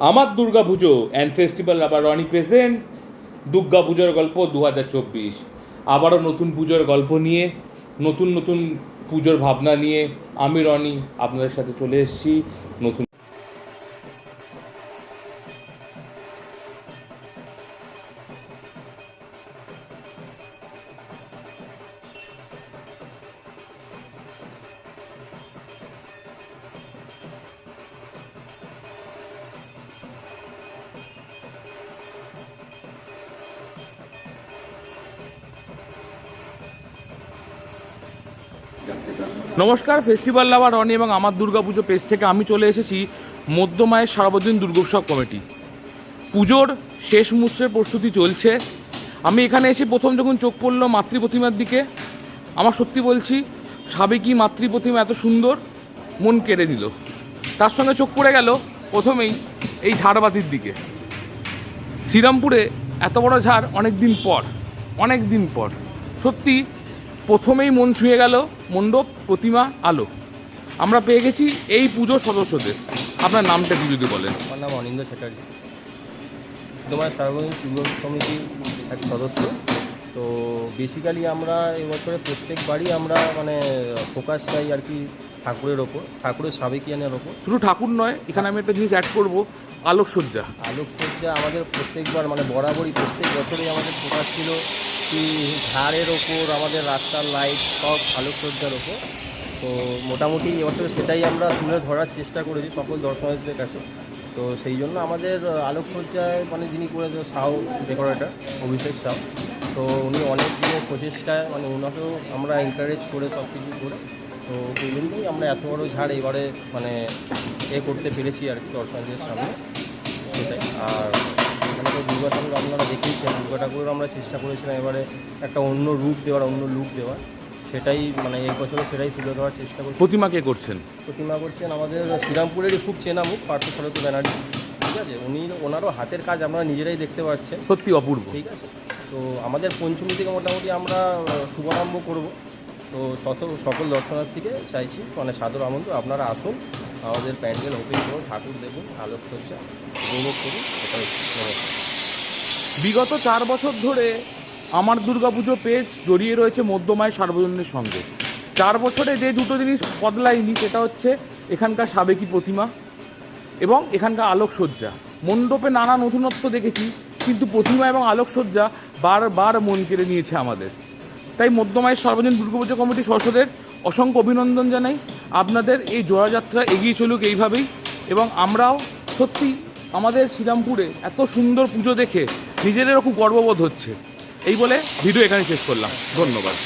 আমার দুর্গা পুজো and festival আবার Roni present Durga পুজোর গল্প দু হাজার চব্বিশ। আবারও নতুন পুজোর গল্প নিয়ে, নতুন নতুন পুজোর ভাবনা নিয়ে আমি রনি আপনাদের সাথে চলে এসেছি। নতুন নমস্কার ফেস্টিভ্যাল লাভার রনি এবং আমার দুর্গাপুজো পেজ থেকে আমি চলে এসেছি মধ্যমায়ের সার্বজনীন দুর্গোৎসব কমিটি। পুজোর শেষ মুহূর্তের প্রস্তুতি চলছে। আমি এখানে এসে প্রথম যখন চোখ পড়ল মাতৃ প্রতিমার দিকে, আমার সত্যি বলছি সাবেকি মাতৃ প্রতিমা এত সুন্দর? মন কেড়ে নিল। তার সঙ্গে চোখ পড়ে গেল প্রথমেই এই ঝাড়বাতির দিকে। শ্রীরামপুরে এত বড় ঝাড় অনেক দিন পর অনেক দিন পর। সত্যি প্রথমেই মন ছুঁয়ে গেল মণ্ডপ প্রতিমা আলো। আমরা পেয়ে গেছি এই পুজোর সদস্যদের। আপনার নামটা একটু যদি বলেন। আমার নাম অনিন্দ চ্যাটার্জি। তোমার সার্বজনীন পুজো সমিতির এক সদস্য। তো বেসিক্যালি আমরা এবছরে প্রত্যেকবারই আমরা মানে ফোকাস চাই আর কি ঠাকুরের ওপর ঠাকুরের সাবেকিয়ানের ওপর। শুধু ঠাকুর নয় এখানে আমি একটা জিনিস অ্যাড করব আলোকসজ্জা। আলোকসজ্জা আমাদের প্রত্যেকবার মানে বরাবরই প্রত্যেক বছরই আমাদের ফোকাস ছিল কি ঝাড়ের ওপর, আমাদের রাস্তার লাইট সব আলোকসজ্জার ওপর। তো মোটামুটি এবছরে সেটাই আমরা তুলে ধরার চেষ্টা করেছি সকল দর্শনার্থীদের কাছে। তো সেই জন্য আমাদের আলোকসজ্জায় মানে যিনি করে সাউ ডেকোরেটার অভিষেক সাউ, তো উনি অনেক দিনের প্রচেষ্টায় মানে ওনাকেও আমরা এনকারেজ করে সব কিছু করে, তো এই জন্যই আমরা এত বড় ঝাড় এবারে মানে এ করতে পেরেছি আর কি দর্শনার্থীদের সামনে। সেটাই। আর দুর্গা ঠাকুর আপনারা দেখেইছেন দুর্গা ঠাকুরের আমরা চেষ্টা করেছিলাম এবারে একটা অন্য রূপ দেওয়ার অন্য লুক দেওয়ার। সেটাই মানে এই বছরে সেটাই তুলে ধরার চেষ্টা করছি। প্রতিমা কে করছেন? প্রতিমা করছেন আমাদের শ্রীরামপুরেরই খুব চেনা মুখ পার্থ শরত ব্যানার্জি ঠিক আছে? উনি ওনারও হাতের কাজ আপনারা নিজেরাই দেখতে পাচ্ছেন। সত্যি অপূর্ব। ঠিক আছে? তো আমাদের পঞ্চমী থেকে মোটামুটি আমরা শুভারম্ভ করব। তো শত সকল দর্শনার্থীকে চাইছি মানে সাদর আমন্ত্রণ। আপনারা আসুন আমাদের প্যান্ডেল ওপেন করুন ঠাকুর দেখুন আলোকসজ্জা উপভোগ করুন এটাই নমস্কার। বিগত চার বছর ধরে আমার দুর্গাপুজো পেজ জড়িয়ে রয়েছে মধ্যমায় সার্বজনীনের সঙ্গে। চার বছরে যে দুটো জিনিস বদলায়নি সেটা হচ্ছে এখানকার সাবেকি প্রতিমা এবং এখানকার আলোকসজ্জা। মণ্ডপে নানা নতুনত্ব দেখেছি, কিন্তু প্রতিমা এবং আলোকসজ্জা বারবার মন কেড়ে নিয়েছে আমাদের। তাই মধ্যমায়ের সার্বজনীন দুর্গাপুজো কমিটির সদস্যদের অসংখ্য অভিনন্দন জানাই। আপনাদের এই জোড়াযাত্রা এগিয়ে চলুক এইভাবেই এবং আমরাও সত্যি আমাদের শ্রীরামপুরে এত সুন্দর পুজো দেখে নিজেদেরও খুব গর্ববোধ হচ্ছে। এই বলে ভিডিও এখানে শেষ করলাম। ধন্যবাদ।